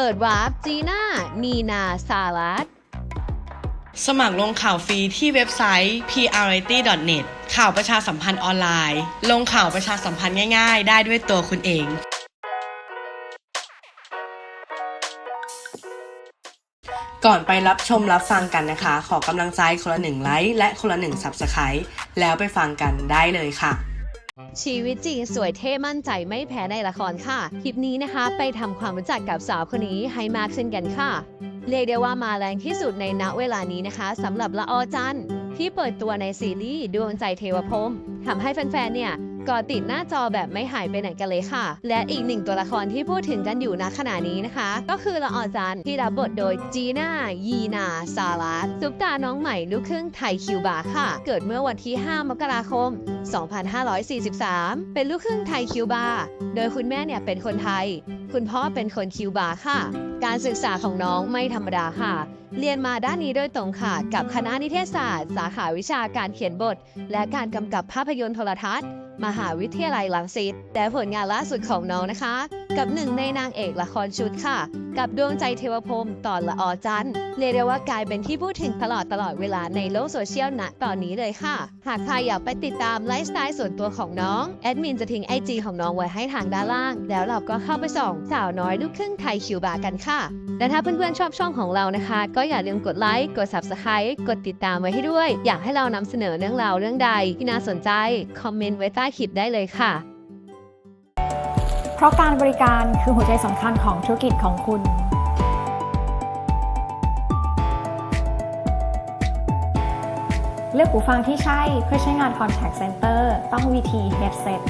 เปิดวาร์ปจีน่า นีนา ซาลัดสมัครลงข่าวฟรีที่เว็บไซต์ priority.net ข่าวประชาสัมพันธ์ออนไลน์ ลงข่าวประชาสัมพันธ์ง่ายๆ ได้ด้วยตัวคุณเองก่อนไปรับชมรับฟังกันนะคะ ขอกำลังใจคนละหนึ่งไลค์และคนละหนึ่ง Subscribe แล้วไปฟังกันได้เลยค่ะ ชีวิตจริงสวยเท่มั่นใจไม่แพ้ในละครค่ะ คลิปนี้นะคะ ไปทำความรู้จักกับสาวคนนี้ให้มากขึ้นกันค่ะ เรียกได้ว่ามาแรงที่สุดในณเวลานี้นะคะสำหรับละออจันที่เปิดตัวในซีรีส์ดวงใจเทวพรมทำให้แฟนๆเนี่ย ก่อติดหน้าจอแบบไม่หายไปไหนกันเลยค่ะ และอีกหนึ่งตัวละครที่พูดถึงกันอยู่ณขณะนี้นะคะ ก็คือละออจันที่รับบทโดยจีน่า ยีนาซาลัสซุปตาน้องใหม่ลูกครึ่งไทยคิวบาค่ะ เกิดเมื่อวันที่ 5 มกราคม 2543 เป็นลูกครึ่งไทยคิวบา โดยคุณแม่เนี่ยเป็นคนไทย คุณพ่อเป็นคนคิวบาค่ะ การศึกษาของน้องไม่ธรรมดาค่ะ เรียนมาด้านนี้โดยตรงค่ะ กับคณะนิเทศศาสตร์ สาขาวิชาการเขียนบท และการกำกับภาพยนตร์โทรทัศน์ มหาวิทยาลัยรังสิตแต่ผลงานล่าสุดของน้องนะคะ กับหนึ่งในนางเอกละครชุดค่ะ กับดวงใจเทวพรมตอนละออจันทร์เรียกได้ว่ากลายเป็นที่พูดถึงตลอดตลอดเวลาในโลกโซเชียลณตอนนี้เลยค่ะ หากใครอยากไปติดตามไลฟ์สไตล์ส่วนตัวของน้องแอดมินจะทิ้งไอจีของน้องไว้ให้ทางด้านล่าง แล้วเราก็เข้าไปส่องสาวน้อยลูกครึ่งไทยคิวบากันค่ะ และถ้าเพื่อนๆชอบช่องของเรานะคะ ก็อย่าลืมกดไลค์ กด Subscribe กดติดตามไว้ให้ด้วย อยากให้เรานำเสนอเรื่องราวเรื่องใดที่น่าสนใจ คอมเมนต์ไว้ใต้คลิปได้เลยค่ะ เพราะการบริการคือหัวใจสำคัญของธุรกิจของคุณเลือกหูฟังที่ใช่เพื่อใช้งาน Contact Center ต้อง VT Headset